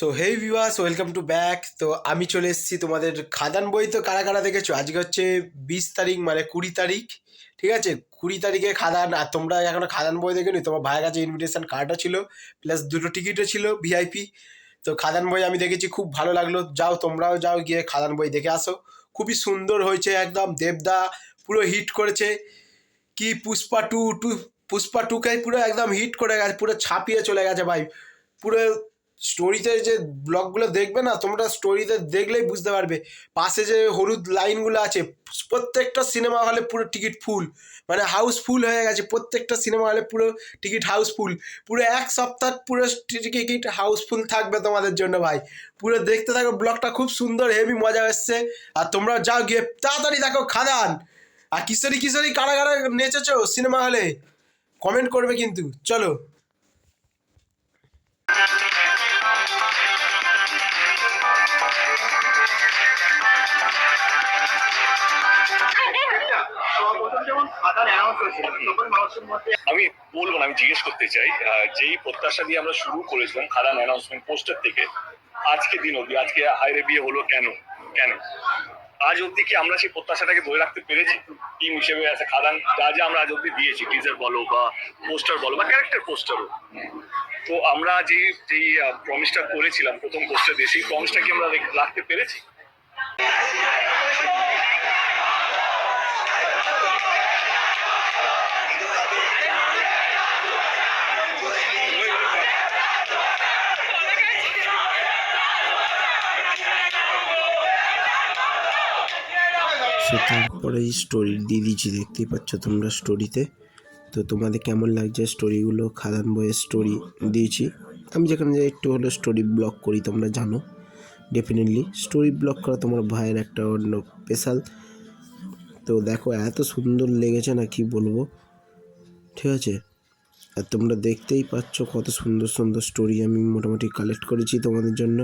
So hey viewers welcome to back তো আমি চলে এসেছি তোমাদের খাদান বই তো কারা কারা দেখেছ? আজকে হচ্ছে বিশ তারিখ মানে কুড়ি তারিখ, ঠিক আছে? কুড়ি তারিখে খাদান, আর তোমরা এখনও খাদান বই দেখেনি? তোমার ভাইয়ের কাছে ইনভিটেশন কার্ডও ছিল প্লাস দুটো টিকিটও ছিল ভিআইপি তো খাদান বই আমি দেখেছি, খুব ভালো লাগল। যাও, তোমরাও যাও গিয়ে খাদান বই দেখে আসো। খুবই সুন্দর হয়েছে একদম, দেবদা পুরো হিট করেছে। কি পুষ্পা টু টু, পুষ্পা টুকে পুরো একদম হিট করে গেছে, পুরো ছাপিয়ে চলে গেছে ভাই। পুরো স্টোরিতে যে ব্লগগুলো দেখবে না, তোমরা স্টোরিতে দেখলেই বুঝতে পারবে। পাশে যে হলুদ লাইনগুলো আছে, প্রত্যেকটা সিনেমা হলে পুরো টিকিট ফুল মানে হাউস ফুল হয়ে গেছে, প্রত্যেকটা সিনেমা হলে পুরো টিকিট হাউস ফুল পুরো এক সপ্তাহ পুরো টিকিট হাউসফুল থাকবে তোমাদের জন্য ভাই। পুরো দেখতে থাকো ব্লগটা খুব সুন্দর হেভি মজা এসছে। আর তোমরা যাও গিয়ে, তাড়াতাড়ি দেখো খাদান। আর কিশোরী কিশোরী কারা কারা নেচেছো সিনেমা হলে কমেন্ট করবে কিন্তু, চলো। আমি বলব না, আমি জিজ্ঞেস করতে চাই যেই প্রত্যাশা দিয়ে আমরা শুরু করেছিলাম খাদান অ্যানাউন্সমেন্ট পোস্টার থেকে, আজকে দিন অবধি, আজকে হাইরে বিয়ে হলো কেন? কেন? আজ অবধি কি আমরা সেই প্রত্যাশাটাকে ধরে রাখতে পেরেছি? টিম হিসেবে আছে খাদান, যা যা আমরা আজ অবধি দিয়েছি টিজার বলো বা পোস্টার বলো বা ক্যারেক্টার পোস্টারও তো আমরা যেই যেই প্রমিসটা করেছিলাম, প্রথম পোস্টার দিয়ে, সেই প্রমিসটা কি আমরা রেখ- রাখতে পেরেছি? সে তারপরে স্টোরি দিয়ে দিয়েছি দেখতেই পাচ্ছ তোমরা স্টোরিতে তো তোমাদের কেমন লাগছে স্টোরিগুলো খাদান বইয়ের স্টোরি দিয়েছি। আমি যেখানে যাই একটু হলো স্টোরি ব্লগ করি, তোমরা জানো। ডেফিনেটলি স্টোরি ব্লগ করা তোমার ভাইয়ের একটা অন্য স্পেশাল তো দেখো, এত সুন্দর লেগেছে না, কি বলব? ঠিক আছে? আর তোমরা দেখতেই পাচ্ছ কত সুন্দর সুন্দর স্টোরি আমি মোটামুটি কালেক্ট করেছি তোমাদের জন্য।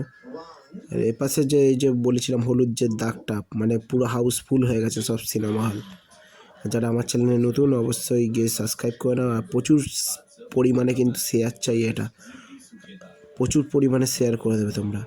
আর এপাশে যে, এই যে বলেছিলাম হলুদ যে দাগটা মানে পুরো হাউসফুল হয়ে গেছে সব সিনেমা হল যারা আমার চ্যানেলে নতুন, অবশ্যই গিয়ে সাবস্ক্রাইব করে নাও। আর প্রচুর পরিমাণে কিন্তু শেয়ার চাই এটা। প্রচুর পরিমাণে শেয়ার করে দেবে তোমরা।